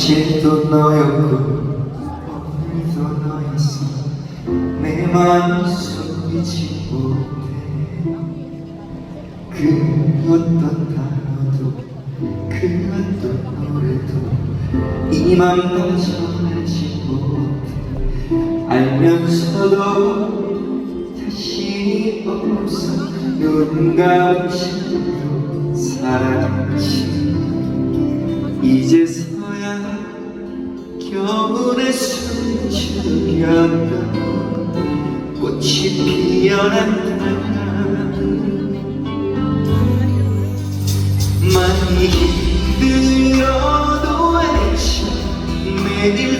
실도 너였고 오늘도 너였어. 내 마음 속이지 못해 그 어떤 단어도 그 어떤 노래도 이맘 다시 알지 못해 알면서도 다시 없어. 눈감시도 사랑치 이제 겨울의 숨죽였던 꽃이 피어났다 많이 힘들어도 애써 매일